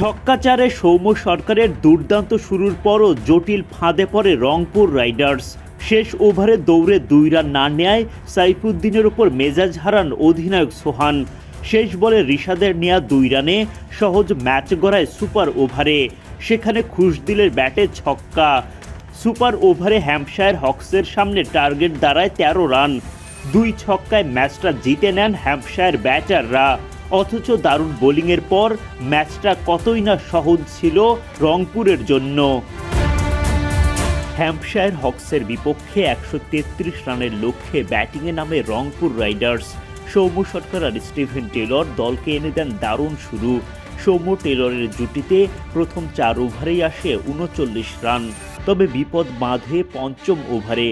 ছক্কাচারে সৌম্য সরকারের দুর্দান্ত শুরুর পরও জটিল ফাঁদে পড়ে রংপুর রাইডার্স। শেষ ওভারে দৌড়ে দুই রান না নেয় সাইফুদ্দিনের ওপর মেজাজ হারান অধিনায়ক সোহান। শেষ বলে রিশাদের নেয়া দুই রানে সহজ ম্যাচ গড়ায় সুপার ওভারে। সেখানে খুশদিলের ব্যাটে ছক্কা। সুপার ওভারে হ্যাম্পশায়ার হক্সের সামনে টার্গেট দাঁড়ায় তেরো রান। দুই ছক্কায় ম্যাচটা জিতে নেন হ্যাম্পশায়ার ব্যাটাররা। অথচ দারুণ বোলিংয়ের পর ম্যাচটা কতই না সহজ ছিল রংপুরের জন্য। হ্যাম্পশায়ার হকসের বিপক্ষে একশো তেত্রিশ রানের লক্ষ্যে ব্যাটিংয়ে নামে রংপুর রাইডার্স। সৌম্য সরকার আর স্টিভেন টেলর দলকে এনে দেন দারুণ শুরু। সৌম্য টেলরের জুটিতে প্রথম চার ওভারেই আসে উনচল্লিশ রান। তবে বিপদ বাঁধে পঞ্চম ওভারে।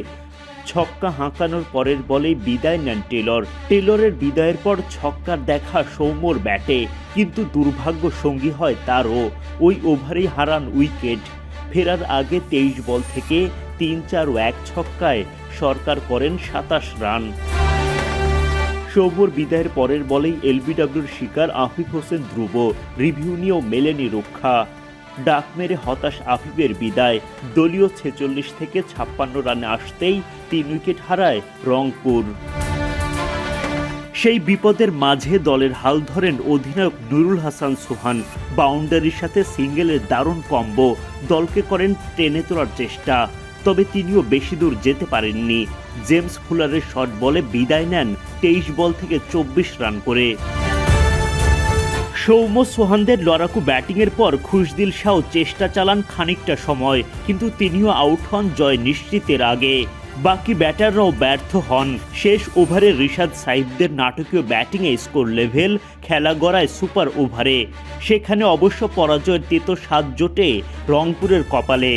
ছক্কা হাঁকানোর পরের বলেই বিদায় নেন টেলর। টেলরের বিদায়ের পর ছক্কার দেখা সৌম্যর ব্যাটে, কিন্তু দুর্ভাগ্য সঙ্গী হয় তারও। ওই ওভারেই হারান উইকেট। ফেরার আগে তেইশ বল থেকে তিন চার ও এক ছক্কায় সরকার করেন সাতাশ রান। সৌম্যর বিদায়ের পরের বলেই এলবিডব্লিউর শিকার আফিফ হোসেন ধ্রুব। রিভিউ নিয়েও মেলেনি রক্ষা। ডাক মেরে হতাশ আফিফের বিদায়। দলীয় ছেচল্লিশ থেকে ছাপ্পান্ন রানে আসতেই তিন উইকেট হারায় রংপুর। সেই বিপদের মাঝে দলের হাল ধরেন অধিনায়ক নুরুল হাসান সোহান। বাউন্ডারির সাথে সিঙ্গেলের দারুণ কম্বো। দলকে করেন টেনে তোলার চেষ্টা। তবে তিনিও বেশি দূর যেতে পারেননি। জেমস ফুলারের শট বলে বিদায় নেন তেইশ বল থেকে চব্বিশ রান করে। সৌম্য সোহানদের লড়াকু ব্যাটিংয়ের পর খুশদিল শাহ চেষ্টা চালান খানিকটা সময়, কিন্তু তিনিও আউট হন জয় নিশ্চিতের আগে। বাকি ব্যাটাররাও ব্যর্থ হন। শেষ ওভারে রিশাদ সাহিবদের নাটকীয় ব্যাটিংয়ে স্কোর লেভেল খেলা গড়ায় সুপার ওভারে। সেখানে অবশ্য পরাজয়ের তেতো স্বাদ জোটে রংপুরের কপালে।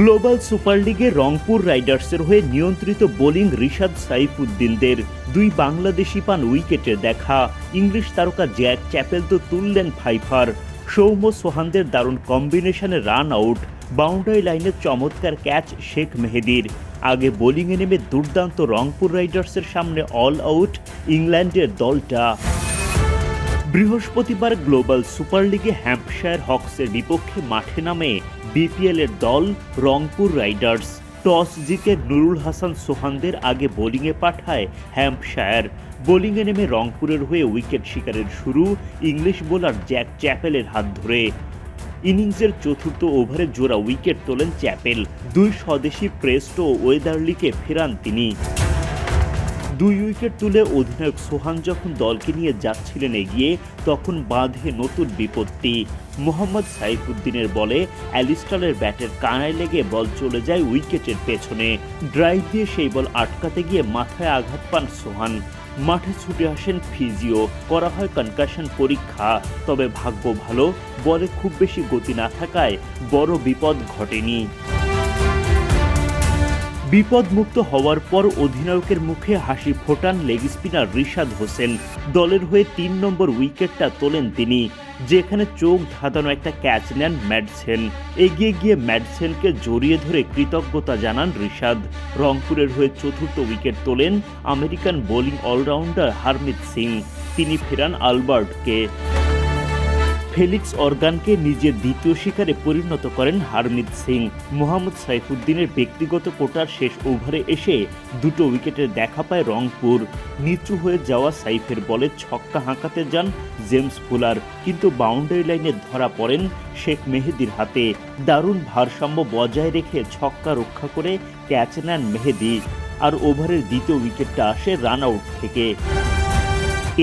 গ্লোবাল সুপার লিগে রংপুর রাইডার্সের হয়ে নিয়ন্ত্রিত বোলিং রিশাদ সাইফুদ্দিনদের দুই বাংলাদেশি পান উইকেটে দেখা। ইংলিশ তারকা জ্যাক চ্যাপেল তো তুললেন ফাইফার। সৌম্য সোহানদের দারুণ কম্বিনেশনে রান আউট, বাউন্ডারি লাইনে চমৎকার ক্যাচ শেখ মেহেদির। আগে বোলিংয়ে নেমে দুর্দান্ত রংপুর রাইডার্সের সামনে অল আউট, ইংল্যান্ডের দলটা। বৃহস্পতিবার গ্লোবাল সুপার লিগে হ্যাম্পশায়ার হকসের বিপক্ষে মাঠে নামে বিপিএল এর দল রংপুর রাইডার্স। টস জিতে নুরুল হাসান সোহানদের আগে বোলিংয়ে পাঠায় হ্যাম্পশায়ার। বোলিংয়ে নেমে রংপুরের হয়ে উইকেট শিকারের শুরু ইংলিশ বোলার জ্যাক চ্যাপেলের হাত ধরে। ইনিংসের চতুর্থ ওভারে জোড়া উইকেট তোলেন চ্যাপেল। দুই স্বদেশি প্রেস্ট ও ওয়েদারলিকে ফেরান তিনি। দুই উইকেট তুলে অধিনায়ক সোহান যখন দলকে নিয়ে যাচ্ছিলেন এগিয়ে, তখন বাঁধে নতুন বিপত্তি। মোহাম্মদ সাইফুদ্দিনের বলে অ্যালিস্টারের ব্যাটের কানায় লেগে বল চলে যায় উইকেটের পেছনে। ড্রাইভ দিয়ে সেই বল আটকাতে গিয়ে মাথায় আঘাত পান সোহান। মাঠে ছুটে আসেন ফিজিও, করা হয় কনকাশন পরীক্ষা। তবে ভাগ্য ভালো, বলে খুব বেশি গতি না থাকায় বড় বিপদ ঘটেনি। বিপদমুক্ত হওয়ার পর অধিনায়কের মুখে হাসি ফোটান লেগ স্পিনার রিশাদ হোসেন। দলের হয়ে তিন নম্বর উইকেটটা তোলেন তিনি, যেখানে চোখ ধাঁধানো একটা ক্যাচ নেন ম্যাডসেন। এগিয়ে গিয়ে ম্যাডসেনকে জড়িয়ে ধরে কৃতজ্ঞতা জানান রিশাদ। রংপুরের হয়ে চতুর্থ উইকেট তোলেন American bowling all rounder Harmeet Singh. তিনি ফেরান আলবার্টকে। ফেলিক্স অর্গানকে নিজের দ্বিতীয় শিকারে পরিণত করেন হারমিত সিং। মোহাম্মদ সাইফুদ্দিনের ব্যক্তিগত কোটার শেষ ওভারে এসে দুটো উইকেটের দেখা পায় রংপুর। নিচু হয়ে যাওয়া সাইফের বলে ছক্কা হাঁকাতে যান জেমস ফুলার, কিন্তু বাউন্ডারি লাইনে ধরা পড়েন শেখ মেহেদির হাতে। দারুণ ভারসাম্য বজায় রেখে ছক্কা রক্ষা করে ক্যাচ নেন মেহেদি। আর ওভারের দ্বিতীয় উইকেটটা আসে রান আউট থেকে।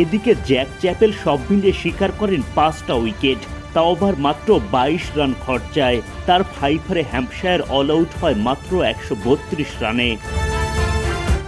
এদিকে জ্যাক চ্যাপেল সব মিলিয়ে স্বীকার করেন পাঁচটা উইকেট। তা ওভার মাত্র বাইশ রান খরচায়। তার ফাইফারে হ্যাম্পশায়ার অল আউট হয় মাত্র একশো বত্রিশ রানে।